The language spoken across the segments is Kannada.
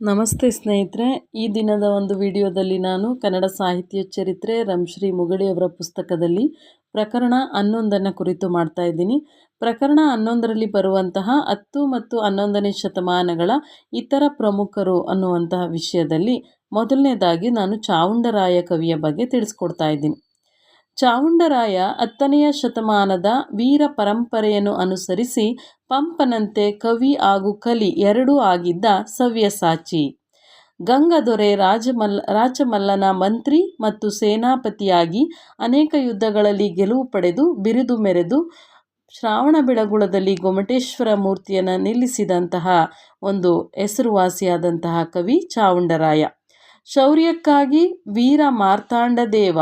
ನಮಸ್ತೆ ಸ್ನೇಹಿತರೆ, ಈ ದಿನದ ಒಂದು ವಿಡಿಯೋದಲ್ಲಿ ನಾನು ಕನ್ನಡ ಸಾಹಿತ್ಯ ಚರಿತ್ರೆ ರಂಶ್ರೀ ಮುಗಳಿಯವರ ಪುಸ್ತಕದಲ್ಲಿ ಪ್ರಕರಣ ಹನ್ನೊಂದನ್ನು ಕುರಿತು ಮಾಡ್ತಾ ಇದ್ದೀನಿ. ಪ್ರಕರಣ ಹನ್ನೊಂದರಲ್ಲಿ ಬರುವಂತಹ ಹತ್ತು ಮತ್ತು ಹನ್ನೊಂದನೇ ಶತಮಾನಗಳ ಇತರ ಪ್ರಮುಖರು ಅನ್ನುವಂತಹ ವಿಷಯದಲ್ಲಿ ಮೊದಲನೇದಾಗಿ ನಾನು ಚಾವುಂಡರಾಯ ಕವಿಯ ಬಗ್ಗೆ ತಿಳಿಸ್ಕೊಡ್ತಾ ಇದ್ದೀನಿ. ಚಾವುಂಡರಾಯ ಹತ್ತನೆಯ ಶತಮಾನದ ವೀರ ಪರಂಪರೆಯನ್ನು ಅನುಸರಿಸಿ ಪಂಪನಂತೆ ಕವಿ ಹಾಗೂ ಕಲಿ ಎರಡೂ ಆಗಿದ್ದ ಸವ್ಯಸಾಚಿ. ಗಂಗದೊರೆ ರಾಜಮಲ್ಲ ರಾಜಮಲ್ಲನ ಮಂತ್ರಿ ಮತ್ತು ಸೇನಾಪತಿಯಾಗಿ ಅನೇಕ ಯುದ್ಧಗಳಲ್ಲಿ ಗೆಲುವು ಪಡೆದು ಬಿರುದು ಮೆರೆದು ಶ್ರಾವಣಬೆಳಗೊಳದಲ್ಲಿ ಗೊಮಟೇಶ್ವರ ಮೂರ್ತಿಯನ್ನು ನಿಲ್ಲಿಸಿದಂತಹ ಒಂದು ಹೆಸರುವಾಸಿಯಾದಂತಹ ಕವಿ ಚಾವುಂಡರಾಯ. ಶೌರ್ಯಕ್ಕಾಗಿ ವೀರ ಮಾರ್ತಾಂಡದೇವ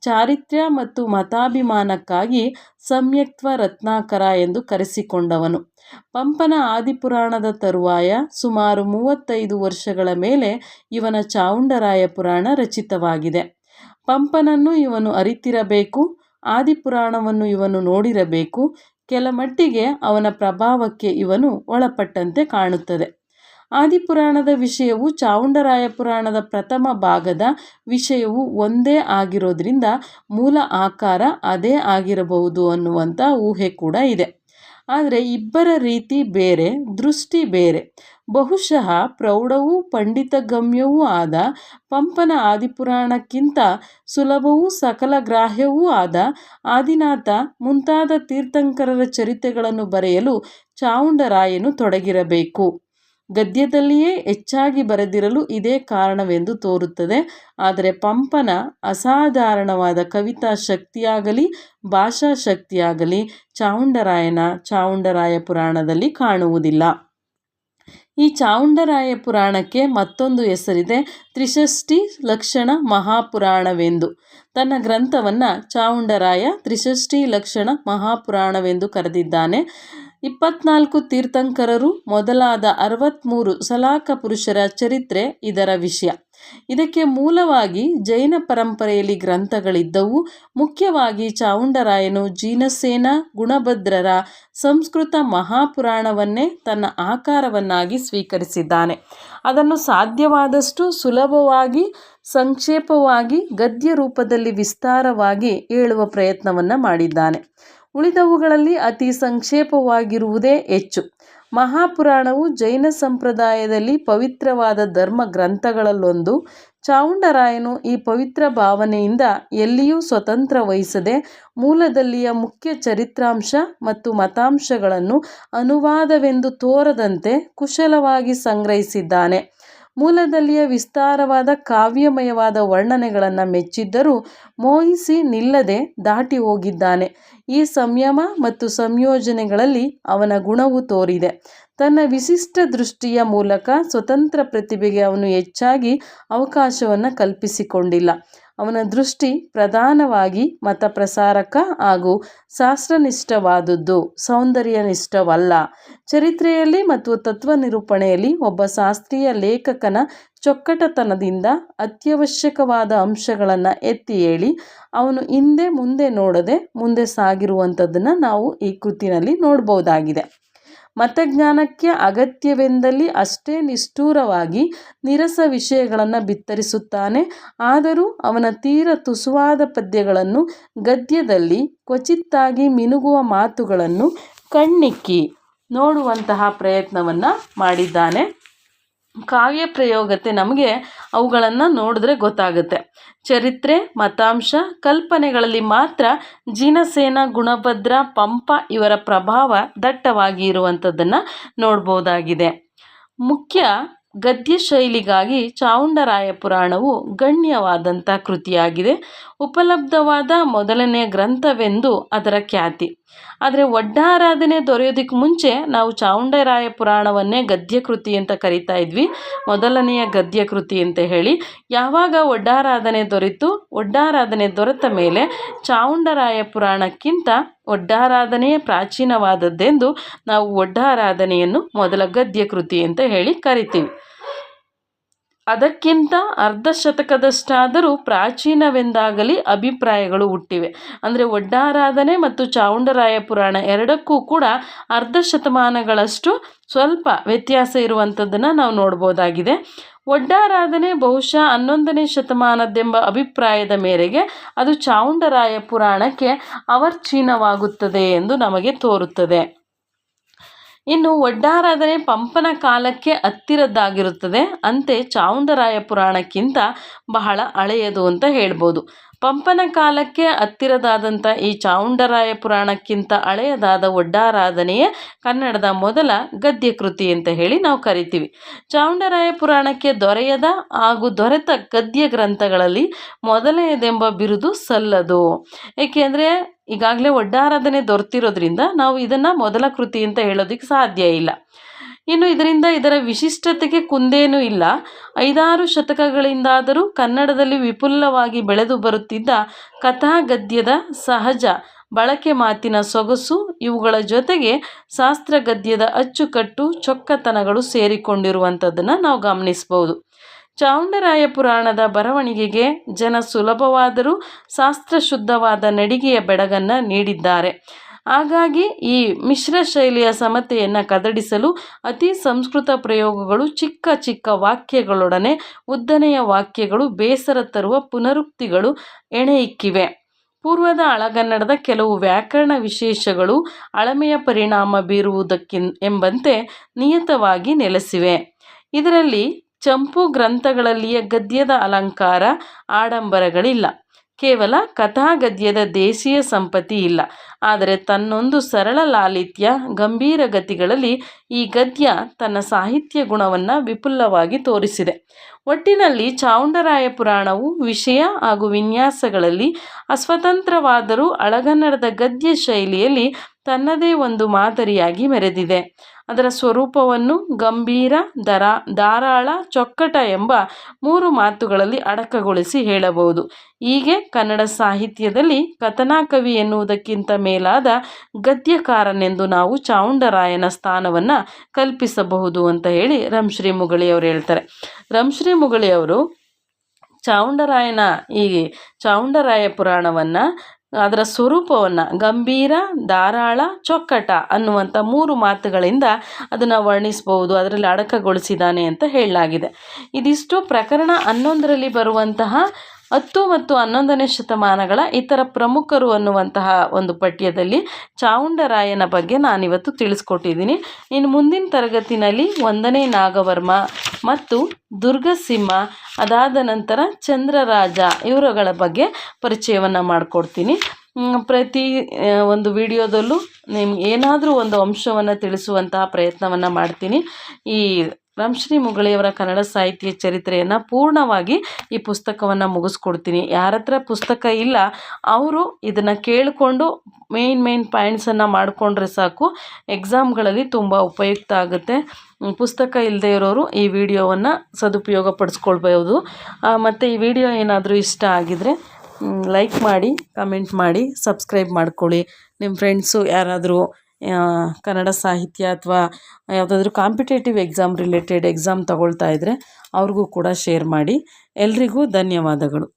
ಚಾರಿತ್ರ್ಯ ಮತ್ತು ಮತಾಭಿಮಾನಕ್ಕಾಗಿ ಸಮ್ಯಕ್ತ್ವ ರತ್ನಾಕರ ಎಂದು ಕರೆಸಿಕೊಂಡವನು. ಪಂಪನ ಆದಿಪುರಾಣದ ತರುವಾಯ ಸುಮಾರು ಮೂವತ್ತೈದು ವರ್ಷಗಳ ಮೇಲೆ ಇವನ ಚಾವುಂಡರಾಯ ಪುರಾಣ ರಚಿತವಾಗಿದೆ. ಪಂಪನನ್ನು ಇವನು ಅರಿತಿರಬೇಕು, ಆದಿಪುರಾಣವನ್ನು ಇವನು ನೋಡಿರಬೇಕು, ಕೆಲ ಮಟ್ಟಿಗೆ ಅವನ ಪ್ರಭಾವಕ್ಕೆ ಇವನು ಒಳಪಟ್ಟಂತೆ ಕಾಣುತ್ತದೆ. ಆದಿಪುರಾಣದ ವಿಷಯವು ಚಾವುಂಡರಾಯ ಪುರಾಣದ ಪ್ರಥಮ ಭಾಗದ ವಿಷಯವು ಒಂದೇ ಆಗಿರೋದ್ರಿಂದ ಮೂಲ ಆಕಾರ ಅದೇ ಆಗಿರಬಹುದು ಅನ್ನುವಂಥ ಊಹೆ ಕೂಡ ಇದೆ. ಆದರೆ ಇಬ್ಬರ ರೀತಿ ಬೇರೆ, ದೃಷ್ಟಿ ಬೇರೆ. ಬಹುಶಃ ಪ್ರೌಢವೂ ಪಂಡಿತಗಮ್ಯವೂ ಆದ ಪಂಪನ ಆದಿಪುರಾಣಕ್ಕಿಂತ ಸುಲಭವೂ ಸಕಲಗ್ರಾಹ್ಯವೂ ಆದ ಆದಿನಾಥ ಮುಂತಾದ ತೀರ್ಥಂಕರರ ಚರಿತ್ರೆಗಳನ್ನು ಬರೆಯಲು ಚಾವುಂಡರಾಯನು ತೊಡಗಿರಬೇಕು. ಗದ್ಯದಲ್ಲಿಯೇ ಹೆಚ್ಚಾಗಿ ಬರೆದಿರಲು ಇದೇ ಕಾರಣವೆಂದು ತೋರುತ್ತದೆ. ಆದರೆ ಪಂಪನ ಅಸಾಧಾರಣವಾದ ಕವಿತಾ ಶಕ್ತಿಯಾಗಲಿ, ಭಾಷಾ ಶಕ್ತಿಯಾಗಲಿ ಚಾವುಂಡರಾಯನ ಚಾವುಂಡರಾಯ ಪುರಾಣದಲ್ಲಿ ಕಾಣುವುದಿಲ್ಲ. ಈ ಚಾವುಂಡರಾಯ ಪುರಾಣಕ್ಕೆ ಮತ್ತೊಂದು ಹೆಸರಿದೆ ತ್ರಿಷಷ್ಟಿ ಲಕ್ಷಣ ಮಹಾಪುರಾಣವೆಂದು. ತನ್ನ ಗ್ರಂಥವನ್ನು ಚಾವುಂಡರಾಯ ತ್ರಿಷಷ್ಟಿ ಲಕ್ಷಣ ಮಹಾಪುರಾಣವೆಂದು ಕರೆದಿದ್ದಾನೆ. ಇಪ್ಪತ್ನಾಲ್ಕು ತೀರ್ಥಂಕರರು ಮೊದಲಾದ ಅರವತ್ತ್ಮೂರು ಸಲಾಕ ಪುರುಷರ ಚರಿತ್ರೆ ಇದರ ವಿಷಯ. ಇದಕ್ಕೆ ಮೂಲವಾಗಿ ಜೈನ ಪರಂಪರೆಯಲ್ಲಿ ಗ್ರಂಥಗಳಿದ್ದವು. ಮುಖ್ಯವಾಗಿ ಚಾವುಂಡರಾಯನು ಜೀನಸೇನ, ಗುಣಭದ್ರರ ಸಂಸ್ಕೃತ ಮಹಾಪುರಾಣವನ್ನೇ ತನ್ನ ಆಕಾರವನ್ನಾಗಿ ಸ್ವೀಕರಿಸಿದ್ದಾನೆ. ಅದನ್ನು ಸಾಧ್ಯವಾದಷ್ಟು ಸುಲಭವಾಗಿ, ಸಂಕ್ಷೇಪವಾಗಿ ಗದ್ಯ ರೂಪದಲ್ಲಿ ವಿಸ್ತಾರವಾಗಿ ಹೇಳುವ ಪ್ರಯತ್ನವನ್ನು ಮಾಡಿದ್ದಾನೆ. ಉಳಿದವುಗಳಲ್ಲಿ ಅತಿ ಸಂಕ್ಷೇಪವಾಗಿರುವುದೇ ಹೆಚ್ಚು. ಮಹಾಪುರಾಣವು ಜೈನ ಸಂಪ್ರದಾಯದಲ್ಲಿ ಪವಿತ್ರವಾದ ಧರ್ಮ ಗ್ರಂಥಗಳಲ್ಲೊಂದು. ಚಾವುಂಡರಾಯನು ಈ ಪವಿತ್ರ ಭಾವನೆಯಿಂದ ಎಲ್ಲಿಯೂ ಸ್ವತಂತ್ರ ವಹಿಸದೆ ಮೂಲದಲ್ಲಿಯ ಮುಖ್ಯ ಚರಿತ್ರಾಂಶ ಮತ್ತು ಮತಾಂಶಗಳನ್ನು ಅನುವಾದವೆಂದು ತೋರದಂತೆ ಕುಶಲವಾಗಿ ಸಂಗ್ರಹಿಸಿದ್ದಾನೆ. ಮೂಲದಲ್ಲಿಯ ವಿಸ್ತಾರವಾದ ಕಾವ್ಯಮಯವಾದ ವರ್ಣನೆಗಳನ್ನು ಮೆಚ್ಚಿದ್ದರೂ ಮೋಹಿಸಿ ನಿಲ್ಲದೆ ದಾಟಿ ಹೋಗಿದ್ದಾನೆ. ಈ ಸಂಯಮ ಮತ್ತು ಸಂಯೋಜನೆಗಳಲ್ಲಿ ಅವನ ಗುಣವು ತೋರಿದೆ. ತನ್ನ ವಿಶಿಷ್ಟ ದೃಷ್ಟಿಯ ಮೂಲಕ ಸ್ವತಂತ್ರ ಪ್ರತಿಭೆಗೆ ಅವನು ಹೆಚ್ಚಾಗಿ ಅವಕಾಶವನ್ನು ಕಲ್ಪಿಸಿಕೊಂಡಿಲ್ಲ. ಅವನ ದೃಷ್ಟಿ ಪ್ರಧಾನವಾಗಿ ಮತ ಪ್ರಸಾರಕ ಹಾಗೂ ಶಾಸ್ತ್ರನಿಷ್ಠವಾದದ್ದು, ಸೌಂದರ್ಯನಿಷ್ಠವಲ್ಲ. ಚರಿತ್ರೆಯಲ್ಲಿ ಮತ್ತು ತತ್ವ ನಿರೂಪಣೆಯಲ್ಲಿ ಒಬ್ಬ ಶಾಸ್ತ್ರೀಯ ಲೇಖಕನ ಚೊಕ್ಕಟತನದಿಂದ ಅತ್ಯವಶ್ಯಕವಾದ ಅಂಶಗಳನ್ನು ಎತ್ತಿ ಹೇಳಿ, ಅವನು ಹಿಂದೆ ಮುಂದೆ ನೋಡದೆ ಮುಂದೆ ಸಾಗಿರುವಂಥದ್ದನ್ನು ನಾವು ಈ ಕೃತಿನಲ್ಲಿ ನೋಡ್ಬೋದಾಗಿದೆ ಮತಜ್ಞಾನಕ್ಕೆ ಅಗತ್ಯವೆಂದಲ್ಲಿ ಅಷ್ಟೇ ನಿಷ್ಠೂರವಾಗಿ ನಿರಸ ವಿಷಯಗಳನ್ನು ಬಿತ್ತರಿಸುತ್ತಾನೆ. ಆದರೂ ಅವನ ತೀರ ತುಸುವಾದ ಪದ್ಯಗಳನ್ನು ಗದ್ಯದಲ್ಲಿ ಕ್ವಚಿತ್ತಾಗಿ ಮಿನುಗುವ ಮಾತುಗಳನ್ನು ಕಣ್ಣಿಕ್ಕಿ ನೋಡುವಂತಹ ಪ್ರಯತ್ನವನ್ನು ಮಾಡಿದ್ದಾನೆ. ಕಾವ್ಯ ಪ್ರಯೋಗತೆ ನಮಗೆ ಅವುಗಳನ್ನು ನೋಡಿದ್ರೆ ಗೊತ್ತಾಗುತ್ತೆ. ಚರಿತ್ರೆ, ಮತಾಂಶ, ಕಲ್ಪನೆಗಳಲ್ಲಿ ಮಾತ್ರ ಜಿನಸೇನ, ಗುಣಭದ್ರ, ಪಂಪ ಇವರ ಪ್ರಭಾವ ದಟ್ಟವಾಗಿ ಇರುವಂಥದ್ದನ್ನು ನೋಡ್ಬೋದಾಗಿದೆ. ಮುಖ್ಯ ಗದ್ಯ ಶೈಲಿಗಾಗಿ ಚಾವುಂಡರಾಯ ಪುರಾಣವು ಗಣ್ಯವಾದಂಥ ಕೃತಿಯಾಗಿದೆ. ಉಪಲಬ್ಧವಾದ ಮೊದಲನೆಯ ಗ್ರಂಥವೆಂದು ಅದರ ಖ್ಯಾತಿ. ಆದರೆ ಒಡ್ಡಾರಾಧನೆ ದೊರೆಯೋದಕ್ಕೆ ಮುಂಚೆ ನಾವು ಚಾವುಂಡರಾಯ ಪುರಾಣವನ್ನೇ ಗದ್ಯ ಕೃತಿ ಅಂತ ಕರಿತಾ ಇದ್ವಿ. ಮೊದಲನೆಯ ಗದ್ಯ ಕೃತಿ ಅಂತ ಹೇಳಿ. ಯಾವಾಗ ಒಡ್ಡಾರಾಧನೆ ದೊರೆತು ಒಡ್ಡಾರಾಧನೆ ದೊರೆತ ಮೇಲೆ ಚಾವುಂಡರಾಯ ಪುರಾಣಕ್ಕಿಂತ ಒಡ್ಡಾರಾಧನೆಯೇ ಪ್ರಾಚೀನವಾದದ್ದೆಂದು ನಾವು ಒಡ್ಡಾರಾಧನೆಯನ್ನು ಮೊದಲ ಗದ್ಯ ಕೃತಿ ಅಂತ ಹೇಳಿ ಕರಿತೀವಿ. ಅದಕ್ಕಿಂತ ಅರ್ಧ ಶತಕದಷ್ಟಾದರೂ ಪ್ರಾಚೀನವೆಂದಾಗಲಿ ಅಭಿಪ್ರಾಯಗಳು ಹುಟ್ಟಿವೆ. ಅಂದರೆ ಒಡ್ಡಾರಾಧನೆ ಮತ್ತು ಚಾವುಂಡರಾಯ ಪುರಾಣ ಎರಡಕ್ಕೂ ಕೂಡ ಅರ್ಧ ಶತಮಾನಗಳಷ್ಟು ಸ್ವಲ್ಪ ವ್ಯತ್ಯಾಸ ಇರುವಂಥದ್ದನ್ನು ನಾವು ನೋಡ್ಬೋದಾಗಿದೆ. ಒಡ್ಡಾರಾಧನೆ ಬಹುಶಃ ಹನ್ನೊಂದನೇ ಶತಮಾನದ್ದೆಂಬ ಅಭಿಪ್ರಾಯದ ಮೇರೆಗೆ ಅದು ಚಾವುಂಡರಾಯ ಪುರಾಣಕ್ಕೆ ಅವರ್ಚೀನವಾಗುತ್ತದೆ ಎಂದು ನಮಗೆ ತೋರುತ್ತದೆ. ಇನ್ನು ಒಡ್ಡಾರಾಧನೆ ಪಂಪನ ಕಾಲಕ್ಕೆ ಹತ್ತಿರದ್ದಾಗಿರುತ್ತದೆ. ಅಂತೆ ಚಾವುಂಡರಾಯ ಪುರಾಣಕ್ಕಿಂತ ಬಹಳ ಹಳೆಯದು ಅಂತ ಹೇಳ್ಬೋದು. ಪಂಪನ ಕಾಲಕ್ಕೆ ಹತ್ತಿರದಾದಂಥ ಈ ಚಾವುಂಡರಾಯ ಪುರಾಣಕ್ಕಿಂತ ಹಳೆಯದಾದ ಒಡ್ಡಾರಾಧನೆಯೇ ಕನ್ನಡದ ಮೊದಲ ಗದ್ಯ ಕೃತಿ ಅಂತ ಹೇಳಿ ನಾವು ಕರಿತೀವಿ. ಚಾವುಂಡರಾಯ ಪುರಾಣಕ್ಕೆ ದೊರೆಯದ ಹಾಗೂ ದೊರೆತ ಗದ್ಯ ಗ್ರಂಥಗಳಲ್ಲಿ ಮೊದಲನೆಯದೆಂಬ ಬಿರುದು ಸಲ್ಲದು. ಏಕೆಂದರೆ ಈಗಾಗಲೇ ಒಡ್ಡಾರಾಧನೆ ದೊರೆತಿರೋದ್ರಿಂದ ನಾವು ಇದನ್ನು ಮೊದಲ ಕೃತಿ ಅಂತ ಹೇಳೋದಕ್ಕೆ ಸಾಧ್ಯ ಇಲ್ಲ. ಇನ್ನು ಇದರಿಂದ ಇದರ ವಿಶಿಷ್ಟತೆಗೆ ಕುಂದೇನೂ ಇಲ್ಲ. ಐದಾರು ಶತಕಗಳಿಂದಾದರೂ ಕನ್ನಡದಲ್ಲಿ ವಿಪುಲವಾಗಿ ಬೆಳೆದು ಬರುತ್ತಿದ್ದ ಕಥಾಗದ್ಯದ ಸಹಜ ಬಳಕೆ ಮಾತಿನ ಸೊಗಸು ಇವುಗಳ ಜೊತೆಗೆ ಶಾಸ್ತ್ರ ಗದ್ಯದ ಅಚ್ಚುಕಟ್ಟು ಚೊಕ್ಕತನಗಳು ಸೇರಿಕೊಂಡಿರುವಂಥದ್ದನ್ನು ನಾವು ಗಮನಿಸ್ಬೋದು. ಚಾವುಂಡರಾಯ ಪುರಾಣದ ಬರವಣಿಗೆಗೆ ಜನ ಸುಲಭವಾದರೂ ಶಾಸ್ತ್ರಶುದ್ಧವಾದ ನಡಿಗೆಯ ಬೆಡಗನ್ನು ನೀಡಿದ್ದಾರೆ. ಹಾಗಾಗಿ ಈ ಮಿಶ್ರ ಶೈಲಿಯ ಸಮತೆಯನ್ನು ಕದಡಿಸಲು ಅತಿ ಸಂಸ್ಕೃತ ಪ್ರಯೋಗಗಳು ಚಿಕ್ಕ ಚಿಕ್ಕ ವಾಕ್ಯಗಳೊಡನೆ ಉದ್ದನೆಯ ವಾಕ್ಯಗಳು ಬೇಸರ ತರುವ ಪುನರುಕ್ತಿಗಳು ಎಣೆಯಿಕ್ಕಿವೆ. ಪೂರ್ವದ ಅಳಗನ್ನಡದ ಕೆಲವು ವ್ಯಾಕರಣ ವಿಶೇಷಗಳು ಅಳಮೆಯ ಪರಿಣಾಮ ಬೀರುವುದಕ್ಕಿನ್, ಎಂಬಂತೆ ನಿಯತವಾಗಿ ನೆಲೆಸಿವೆ. ಇದರಲ್ಲಿ ಚಂಪು ಗ್ರಂಥಗಳಲ್ಲಿಯ ಗದ್ಯದ ಅಲಂಕಾರ ಆಡಂಬರಗಳಿಲ್ಲ. ಕೇವಲ ಕಥಾಗದ್ಯದ ದೇಶೀಯ ಸಂಪತ್ತಿ ಇಲ್ಲ. ಆದರೆ ತನ್ನೊಂದು ಸರಳ ಲಾಲಿತ್ಯ ಗಂಭೀರ ಗತಿಗಳಲ್ಲಿ ಈ ಗದ್ಯ ತನ್ನ ಸಾಹಿತ್ಯ ಗುಣವನ್ನು ವಿಪುಲವಾಗಿ ತೋರಿಸಿದೆ. ಒಟ್ಟಿನಲ್ಲಿ ಚಾವುಂಡರಾಯ ಪುರಾಣವು ವಿಷಯ ಹಾಗೂ ವಿನ್ಯಾಸಗಳಲ್ಲಿ ಅಸ್ವತಂತ್ರವಾದರೂ ಅಳಗನ್ನಡದ ಗದ್ಯ ಶೈಲಿಯಲ್ಲಿ ತನ್ನದೇ ಒಂದು ಮಾದರಿಯಾಗಿ ಮೆರೆದಿದೆ. ಅದರ ಸ್ವರೂಪವನ್ನು ಗಂಭೀರ, ದರ, ಧಾರಾಳ, ಚೊಕ್ಕಟ ಎಂಬ ಮೂರು ಮಾತುಗಳಲ್ಲಿ ಅಡಕಗೊಳಿಸಿ ಹೇಳಬಹುದು. ಹೀಗೆ ಕನ್ನಡ ಸಾಹಿತ್ಯದಲ್ಲಿ ಕಥನಾಕವಿ ಎನ್ನುವುದಕ್ಕಿಂತ ಮೇಲಾದ ಗದ್ಯಕಾರನೆಂದು ನಾವು ಚಾವುಂಡರಾಯನ ಸ್ಥಾನವನ್ನು ಕಲ್ಪಿಸಬಹುದು ಅಂತ ಹೇಳಿ ರಂಶ್ರೀ ಮುಗಳಿಯವರು ಹೇಳ್ತಾರೆ. ರಂಶ್ರೀ ಮುಗಳಿಯವರು ಚಾವುಂಡರಾಯನ ಈ ಚಾವುಂಡರಾಯ ಪುರಾಣವನ್ನು, ಅದರ ಸ್ವರೂಪವನ್ನು ಗಂಭೀರ, ಧಾರಾಳ, ಚೊಕ್ಕಟ ಅನ್ನುವಂಥ ಮೂರು ಮಾತುಗಳಿಂದ ಅದನ್ನು ವರ್ಣಿಸ್ಬೋದು ಅದರಲ್ಲಿ ಅಡಕಗೊಳಿಸಿದ್ದಾನೆ ಅಂತ ಹೇಳಲಾಗಿದೆ. ಇದಿಷ್ಟು ಪ್ರಕರಣ ಹನ್ನೊಂದರಲ್ಲಿ ಬರುವಂತಹ ಹತ್ತು ಮತ್ತು ಹನ್ನೊಂದನೇ ಶತಮಾನಗಳ ಇತರ ಪ್ರಮುಖರು ಅನ್ನುವಂತಹ ಒಂದು ಪಠ್ಯದಲ್ಲಿ ಚಾವುಂಡರಾಯನ ಬಗ್ಗೆ ನಾನಿವತ್ತು ತಿಳಿಸ್ಕೊಟ್ಟಿದ್ದೀನಿ. ಇನ್ನು ಮುಂದಿನ ತರಗತಿನಲ್ಲಿ ಒಂದನೇ ನಾಗವರ್ಮ ಮತ್ತು ದುರ್ಗಸಿಂಹ, ಅದಾದ ನಂತರ ಚಂದ್ರರಾಜ ಇವರುಗಳ ಬಗ್ಗೆ ಪರಿಚಯವನ್ನು ಮಾಡಿಕೊಡ್ತೀನಿ. ಪ್ರತಿ ಒಂದು ವಿಡಿಯೋದಲ್ಲೂ ನಿಮ್ಗೆ ಏನಾದರೂ ಒಂದು ಅಂಶವನ್ನು ತಿಳಿಸುವಂತಹ ಪ್ರಯತ್ನವನ್ನು ಮಾಡ್ತೀನಿ. ಈ ರಾಮ್ಶ್ರೀ ಮುಗಳಿಯವರ ಕನ್ನಡ ಸಾಹಿತ್ಯ ಚರಿತ್ರೆಯನ್ನು ಪೂರ್ಣವಾಗಿ ಈ ಪುಸ್ತಕವನ್ನು ಮುಗಿಸ್ಕೊಡ್ತೀನಿ. ಯಾರ ಹತ್ರ ಪುಸ್ತಕ ಇಲ್ಲ, ಅವರು ಇದನ್ನು ಕೇಳಿಕೊಂಡು ಮೇಯ್ನ್ ಮೇಯ್ನ್ ಪಾಯಿಂಟ್ಸನ್ನು ಮಾಡಿಕೊಂಡ್ರೆ ಸಾಕು. ಎಕ್ಸಾಮ್ಗಳಲ್ಲಿ ತುಂಬ ಉಪಯುಕ್ತ ಆಗುತ್ತೆ. ಪುಸ್ತಕ ಇಲ್ಲದೆ ಇರೋರು ಈ ವಿಡಿಯೋವನ್ನು ಸದುಪಯೋಗ ಪಡಿಸ್ಕೊಳ್ಬೋದು ಮತ್ತು ಈ ವಿಡಿಯೋ ಏನಾದರೂ ಇಷ್ಟ ಆಗಿದರೆ ಲೈಕ್ ಮಾಡಿ ಕಮೆಂಟ್ ಮಾಡಿ ಸಬ್ಸ್ಕ್ರೈಬ್ ಮಾಡ್ಕೊಳ್ಳಿ. ನಿಮ್ಮ ಫ್ರೆಂಡ್ಸು ಯಾರಾದರೂ ಕನ್ನಡ ಸಾಹಿತ್ಯ ಅಥವಾ ಯಾವುದಾದ್ರೂ ಕಾಂಪಿಟೇಟಿವ್ ಎಕ್ಸಾಮ್ ರಿಲೇಟೆಡ್ ಎಕ್ಸಾಮ್ ತಗೊಳ್ತಾ ಇದ್ದರೆ ಅವ್ರಿಗೂ ಕೂಡ ಶೇರ್ ಮಾಡಿ. ಎಲ್ರಿಗೂ ಧನ್ಯವಾದಗಳು.